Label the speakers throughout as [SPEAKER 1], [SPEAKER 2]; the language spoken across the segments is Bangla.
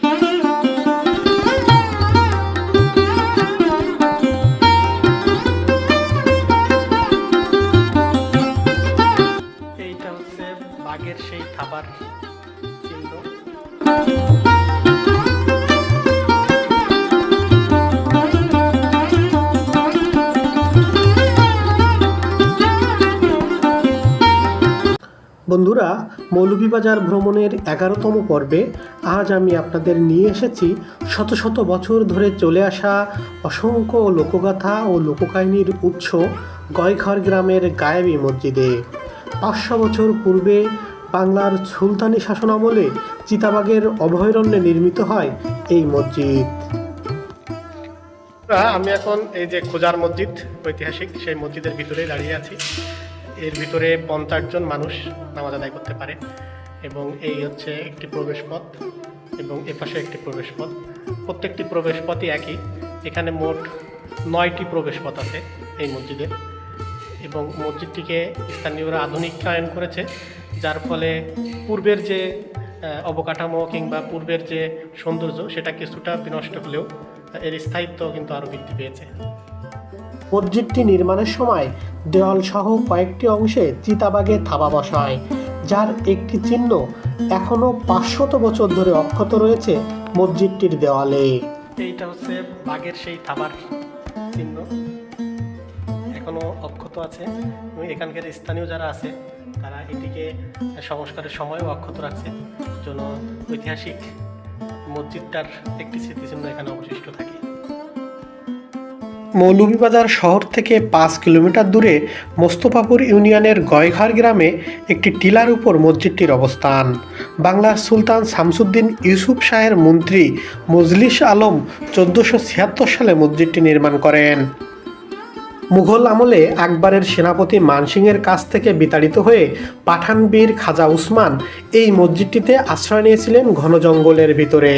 [SPEAKER 1] Thank you. বন্ধুরা, মৌলভীবাজার ভ্রমণের এগারোতম পর্বে আজ আমি আপনাদের নিয়ে এসেছি শত শত বছর ধরে চলে আসা অসংখ্য লোকগাথা ও লোককাহিনীর উৎস গয়ঘর গ্রামের গায়েবী মসজিদে। পাঁচশো বছর পূর্বে বাংলার সুলতানি শাসনামলে চিতাবাগের অভয়ারণ্যে নির্মিত হয় এই মসজিদ। আমি এখন এই যে খোজার মসজিদ, ঐতিহাসিক সেই মসজিদের ভিতরেই দাঁড়িয়ে আছি। এর ভিতরে পঞ্চাশ জন মানুষ নামাজ আদায় করতে পারে এবং এই হচ্ছে একটি প্রবেশ পথ এবং এপাশে একটি প্রবেশ পথ প্রত্যেকটি প্রবেশ পথই একই। এখানে মোট নয়টি প্রবেশ পথ আছে এই মসজিদের এবং মসজিদটিকে স্থানীয়রা আধুনিকায়ন করেছে, যার ফলে পূর্বের যে অবকাঠামো কিংবা পূর্বের যে সৌন্দর্য সেটা কিছুটা বিনষ্ট হলেও এর স্থায়িত্ব কিন্তু আরও বৃদ্ধি পেয়েছে। মসজিদটি নির্মাণের সময় দেওয়াল সহ কয়েকটি অংশে চিতাবাগে থাবা বসায়, যার একটি চিহ্ন এখনও পাঁচশত বছর ধরে অক্ষত রয়েছে মসজিদটির দেওয়ালে। এইটা হচ্ছে বাঘের সেই থাবার চিহ্ন। এখনও অক্ষত আছে। এখানকার স্থানীয় যারা আছে, তারা এটিকে সংস্কারের সময়ও অক্ষত রাখছে। জন্য ঐতিহাসিক মসজিদটার একটি স্মৃতিচিহ্ন এখানে অবশিষ্ট থাকে। মৌলভীবাজার শহর থেকে পাঁচ কিলোমিটার দূরে মোস্তফাপুর ইউনিয়নের গয়ঘর গ্রামে একটি টিলার উপর মসজিদটির অবস্থান। বাংলার সুলতান শামসুদ্দিন ইউসুফ শাহের মন্ত্রী মজলিস আলম চোদ্দোশো ছিয়াত্তর সালে মসজিদটি নির্মাণ করেন। মুঘল আমলে আকবরের সেনাপতি মানসিংয়ের কাছ থেকে বিতাড়িত হয়ে পাঠান বীর খাজা উসমান এই মসজিদটিতে আশ্রয় নিয়েছিলেন ঘন জঙ্গলের ভিতরে।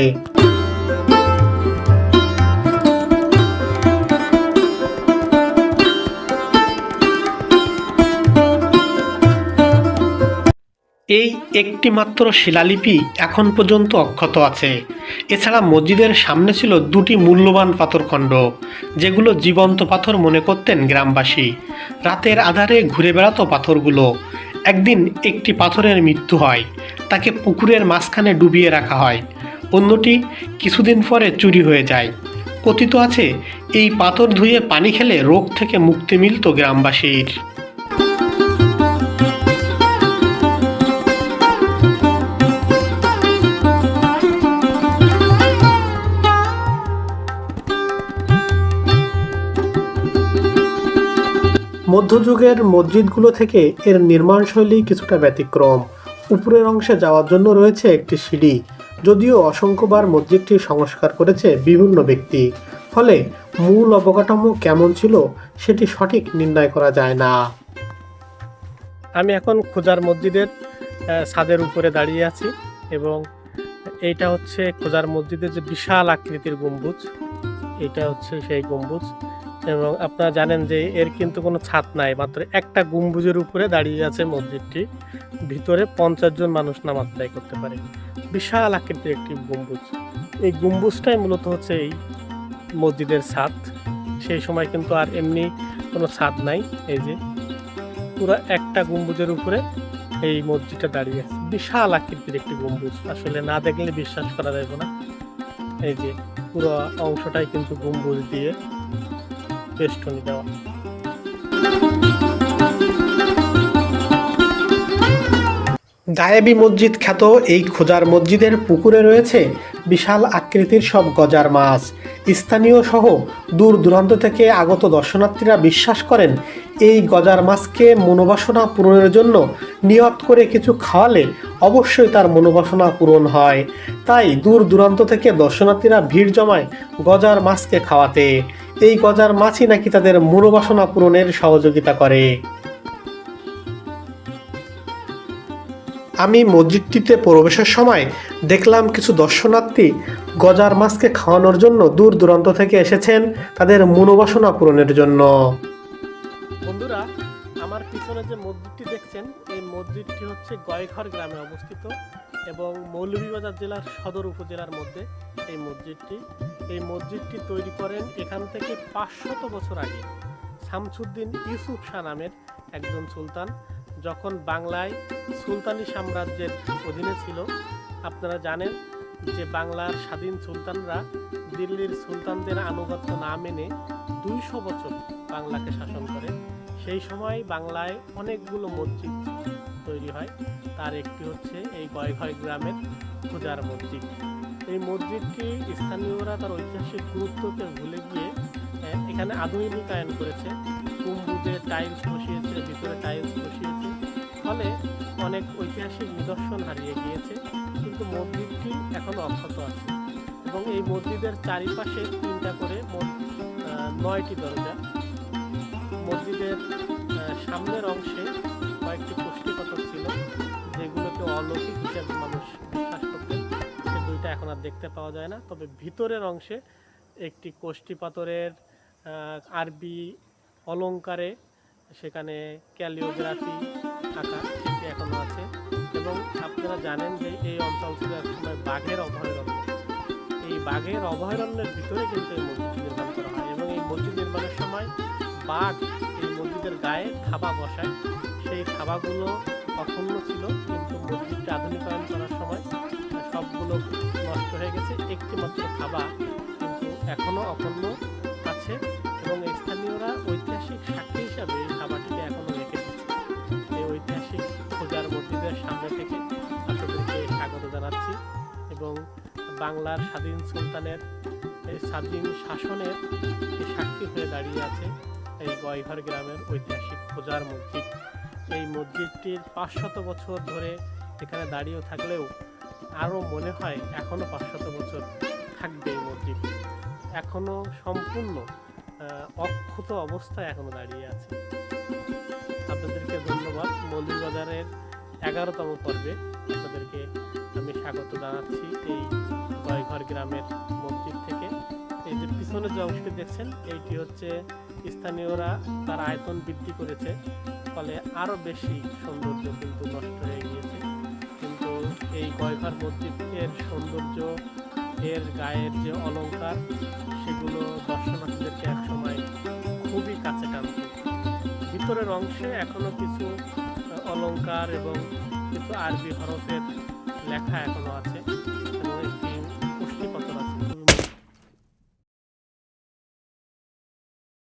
[SPEAKER 1] এই একটি মাত্র শিলালিপি এখন পর্যন্ত অক্ষত আছে। এছাড়া মসজিদের সামনে ছিল দুটি মূল্যবান পাথরখণ্ড, যেগুলো জীবন্ত পাথর মনে করতেন গ্রামবাসী। রাতের আধারে ঘুরে বেড়াতো পাথরগুলো। একদিন একটি পাথরের মৃত্যু হয়, তাকে পুকুরের মাঝখানে ডুবিয়ে রাখা হয়। অন্যটি কিছুদিন পরে চুরি হয়ে যায়। কথিত আছে, এই পাথর ধুয়ে পানি খেলে রোগ থেকে মুক্তি মিলত গ্রামবাসীর। মধ্যযুগের মসজিদগুলো থেকে এর নির্মাণশৈলী কিছুটা ব্যতিক্রম। উপরের অংশে যাওয়ার জন্য রয়েছে একটি সিঁড়ি। যদিও অসংখ্যবার মসজিদটি সংস্কার করেছে বিভিন্ন ব্যক্তি। ফলে মূল অবকাঠামো কেমন ছিল সেটি সঠিক নির্ণয় করা যায় না। আমি এখন খোজার মসজিদের ছাদের উপরে দাঁড়িয়ে আছি এবং এইটা হচ্ছে খোজার মসজিদের যে বিশাল আকৃতির গম্বুজ। এটা হচ্ছে সেই গম্বুজ। এবং আপনারা জানেন যে এর কিন্তু কোনো ছাদ নাই, মাত্র একটা গম্বুজের উপরে দাঁড়িয়ে আছে মসজিদটি। ভিতরে পঞ্চাশ জন মানুষ নামাজ আদায় করতে পারে। বিশাল আকৃতির একটি গম্বুজ। এই গম্বুজটাই মূলত হচ্ছে এই মসজিদের ছাদ। সেই সময় কিন্তু আর এমনি কোনো ছাদ নাই, এই যে। পুরো একটা গম্বুজের উপরে এই মসজিদটা দাঁড়িয়ে আছে। বিশাল আকৃতির একটি গম্বুজ। আসলে না দেখলে বিশ্বাস করা যাবে না। এই যে পুরো অংশটাই কিন্তু গম্বুজ দিয়ে বেষ্টনী দেওয়া গায়েবী মসজিদ খ্যাত এই খোজার মসজিদের পুকুরে রয়েছে বিশাল আকৃতির সব গজার মাছ। স্থানীয় সহ দূর দূরান্ত থেকে আগত দর্শনার্থীরা বিশ্বাস করেন, এই গজার মাছকে মনোবাসনা পূরণের জন্য নিয়ত করে কিছু খাওয়ালে অবশ্যই তার মনোবাসনা পূরণ হয়। তাই দূর দূরান্ত থেকে দর্শনার্থীরা ভিড় জমায় গজার মাছকে খাওয়াতে। এই গজার মাছই নাকি তাদের মনোবাসনা পূরণের সহযোগিতা করে। আমি মসজিদটিতে প্রবেশের সময় দেখলাম কিছু দর্শনার্থী গজার মাছকে খাওয়ানোর জন্য দূর দূরান্ত থেকে এসেছেন তাদের মনোবাসনা পূরণের জন্য। বন্ধুরা, আমার পিছনে যে মসজিদটি দেখছেন, এই মসজিদটি হচ্ছে গয়ঘর গ্রামে অবস্থিত এবং মৌলভীবাজার জেলার সদর উপজেলার মধ্যে এই মসজিদটি। এই মসজিদটি তৈরি করেন এখান থেকে পাঁচশত বছর আগে। শামসুদ্দিন ইউসুফ শাহ নামের একজন সুলতান, যখন বাংলায় সুলতানি সাম্রাজ্যের অধীনে ছিল। আপনারা জানেন যে বাংলার স্বাধীন সুলতানরা দিল্লির সুলতানদের আনুগত্য না মেনে দুইশো বছর বাংলাকে শাসন করে। সেই সময় বাংলায় অনেকগুলো মসজিদ তৈরি হয়। তার একটি হচ্ছে এই গয়ঘয় গ্রামের পূজার মসজিদ। এই মসজিদটি স্থানীয়রা তার ঐতিহাসিক গুরুত্বকে ভুলে গিয়ে এখানে আধুনিকায়ন করেছে। কুম্বুজে টাইলস বসিয়েছে, ভিতরে টাইলস বসিয়েছে। ফলে অনেক ঐতিহাসিক নিদর্শন হারিয়ে গিয়েছে। কিন্তু মসজিদটি এখনও অক্ষত আছে। এবং এই মসজিদের চারিপাশে তিনটা করে নয়টি দরজা। মসজিদের সামনের অংশে দেখতে পাওয়া যায় না। তবে ভিতরের অংশে একটি কোষ্ঠী পাথরের আরবি অলংকারে সেখানে ক্যালিওগ্রাফি থাকা সেটি এখনও আছে। এবং আপনারা জানেন যে এই অঞ্চল ছিল একসময় বাঘের অভয়ারণ্য। এই বাঘের অভয়ারণ্যের ভিতরে কিন্তু এই মসজিদটি নির্মাণ করা হয় এবং এই মসজিদ নির্মাণের সময় বাঘ এই মসজিদের গায়ে থাবা বসায়। সেই থাবাগুলো অখণ্ড ছিল, কিন্তু মসজিদটা আধুনিকায়ন করার সময় সবগুলো নষ্ট হয়ে গেছে। একটি মাত্র থাবা কিন্তু এখনও অখণ্ড আছে এবং স্থানীয়রা ঐতিহাসিক সাক্ষী হিসাবে এই থাবাটিকে এখনও রেখে এই ঐতিহাসিক পূজার মসজিদের সামনে থেকে আপনাদেরকে স্বাগত জানাচ্ছি এবং বাংলার স্বাধীন সুলতানের, এই স্বাধীন শাসনের সাক্ষী হয়ে দাঁড়িয়ে আছে এই গয়ঘর গ্রামের ঐতিহাসিক পূজার মসজিদ। এই মসজিদটির পাঁচশত বছর ধরে এখানে দাঁড়িয়ে থাকলেও আরও মনে হয় এখনও পাঁচশত বছর থাকবে এই মসজিদ। এখনও সম্পূর্ণ অক্ষত অবস্থায় এখনও দাঁড়িয়ে আছে। আপনাদেরকে ধন্যবাদ। মৌলভীবাজারের এগারোতম পর্বে আপনাদেরকে আমি স্বাগত জানাচ্ছি এই গয়ঘর গ্রামের মসজিদ থেকে। এই যে পিছনে যে অংশটি দেখছেন, এইটি হচ্ছে স্থানীয়রা তার আয়তন বৃদ্ধি করেছে, ফলে আরও বেশি সৌন্দর্য কিন্তু নষ্ট হয়ে গিয়েছে। এই গয়ঘর মসজিদের সৌন্দর্য, এর গায়ের যে অলঙ্কার সেগুলো দর্শনার্থীদেরকে একসময় খুবই কাছে টানত। ভিতরের অংশে এখনও কিছু অলঙ্কার এবং কিছু আরবি হরফের লেখা এখনও আছে।